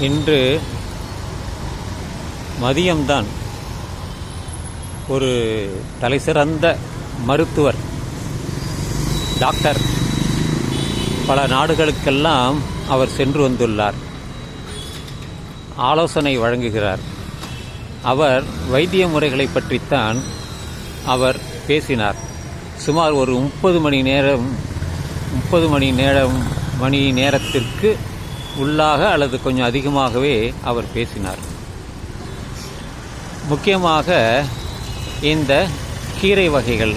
இன்று மதியம்தான் ஒரு தலைசிறந்த மருத்துவர் டாக்டர். பல நாடுகளுக்கெல்லாம் அவர் சென்று வந்துள்ளார். ஆலோசனை வழங்குகிறார். அவர் வைத்திய முறைகளை பற்றித்தான் அவர் பேசினார். சுமார் ஒரு முப்பது மணி நேரம் முப்பது மணி நேரம் மணி நேரத்திற்கு உள்ளாக அல்லது கொஞ்சம் அதிகமாகவே அவர் பேசினார். முக்கியமாக இந்த கீரை வகைகள்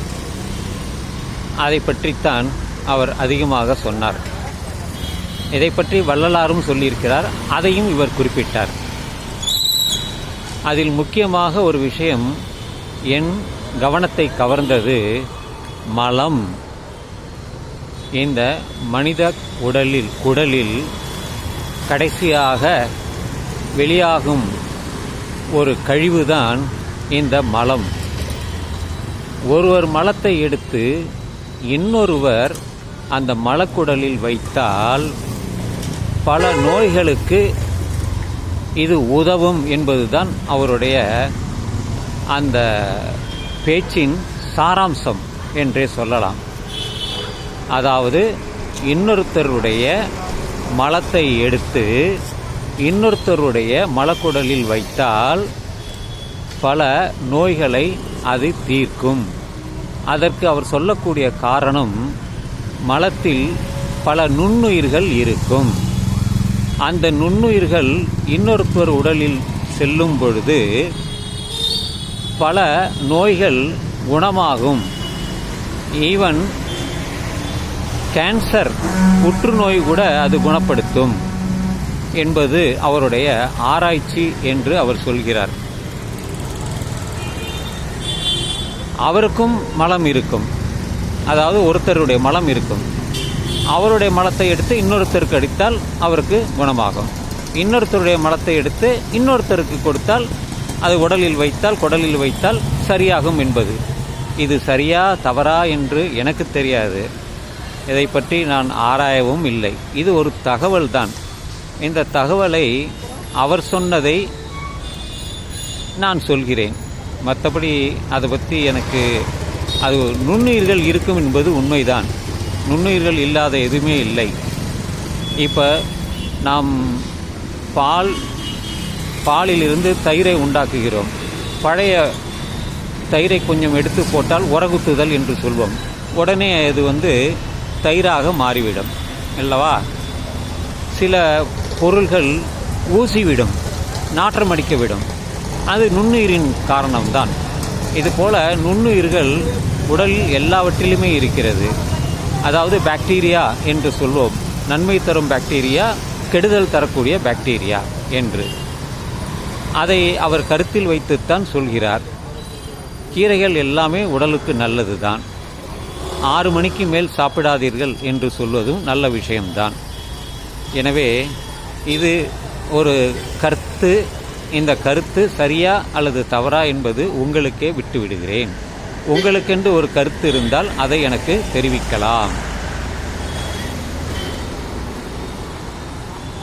அதை பற்றித்தான் அவர் அதிகமாக சொன்னார். இதை பற்றி வள்ளலாரும் சொல்லியிருக்கிறார் அதையும் இவர் குறிப்பிட்டார். அதில் முக்கியமாக ஒரு விஷயம் என் கவனத்தை கவர்ந்தது மலம். இந்த மனித உடலில் குடலில் கடைசியாக வெளியாகும் ஒரு கழிவுதான் இந்த மலம். ஒருவர் மலத்தை எடுத்து இன்னொருவர் அந்த மலக்குடலில் வைத்தால் பல நோய்களுக்கு இது உதவும் என்பதுதான் அவருடைய அந்த பேச்சின் சாராம்சம் என்றே சொல்லலாம். அதாவது இன்னொருத்தருடைய மலத்தை எடுத்து இன்னொருத்தருடைய மலக்குடலில் வைத்தால் பல நோய்களை அது தீர்க்கும். அதற்கு அவர் சொல்லக்கூடிய காரணம் மலத்தில் பல நுண்ணுயிர்கள் இருக்கும். அந்த நுண்ணுயிர்கள் இன்னொருத்தர் உடலில் செல்லும் பொழுது பல நோய்கள் குணமாகும். ஈவன் கேன்சர் புற்றுநோய் கூட அது குணப்படுத்தும் என்பது அவருடைய ஆராய்ச்சி என்று அவர் சொல்கிறார். அவருக்கும் மலம் இருக்கும். அதாவது ஒருத்தருடைய மலம் இருக்கும். அவருடைய மலத்தை எடுத்து இன்னொருத்தருக்கு அடித்தால் அவருக்கு குணமாகும். இன்னொருத்தருடைய மலத்தை எடுத்து இன்னொருத்தருக்கு கொடுத்தால் அது உடலில் வைத்தால் குடலில் வைத்தால் சரியாகும் என்பது. இது சரியா தவறா என்று எனக்கு தெரியாது. இதை பற்றி நான் ஆராயவும் இல்லை. இது ஒரு தகவல் தான் இந்த தகவலை அவர் சொன்னதை நான் சொல்கிறேன். மற்றபடி அதை பற்றி எனக்கு அது நுண்ணுயிர்கள் இருக்கும் என்பது உண்மைதான். நுண்ணுயிர்கள் இல்லாத எதுவுமே இல்லை. இப்போ நாம் பால் பாலிலிருந்து தயிரை உண்டாக்குகிறோம். பழைய தயிரை கொஞ்சம் எடுத்து போட்டால் உரகுத்துதல் என்று சொல்வோம். உடனே அது வந்து தயிராக மாறிவிடும். அல்லவா? சில பொருள்கள் ஊசிவிடும் நாற்றமடிக்க விடும் அது நுண்ணுயிரின் காரணம்தான். இதுபோல் நுண்ணுயிர்கள் உடல் எல்லாவற்றிலுமே இருக்கிறது. அதாவது பாக்டீரியா என்று சொல்வோம். நன்மை தரும் பாக்டீரியா கெடுதல் தரக்கூடிய பாக்டீரியா என்று. அதை அவர் கருத்தில் வைத்துத்தான் சொல்கிறார். கீரைகள் எல்லாமே உடலுக்கு நல்லது தான் ஆறு மணிக்கு மேல் சாப்பிடாதீர்கள் என்று சொல்வதும் நல்ல விஷயம்தான். எனவே இது ஒரு கருத்து இந்த கருத்து சரியா அல்லது தவறா என்பது உங்களுக்கே விட்டுவிடுகிறேன். உங்களுக்கென்று ஒரு கருத்து இருந்தால் அதை எனக்கு தெரிவிக்கலாம்.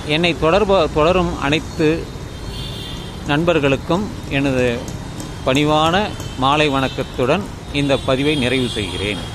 என்னை தொடர்பு தொடரும் அனைத்து நண்பர்களுக்கும் எனது பணிவான மாலை வணக்கத்துடன் இந்த பதிவை நிறைவு செய்கிறேன்.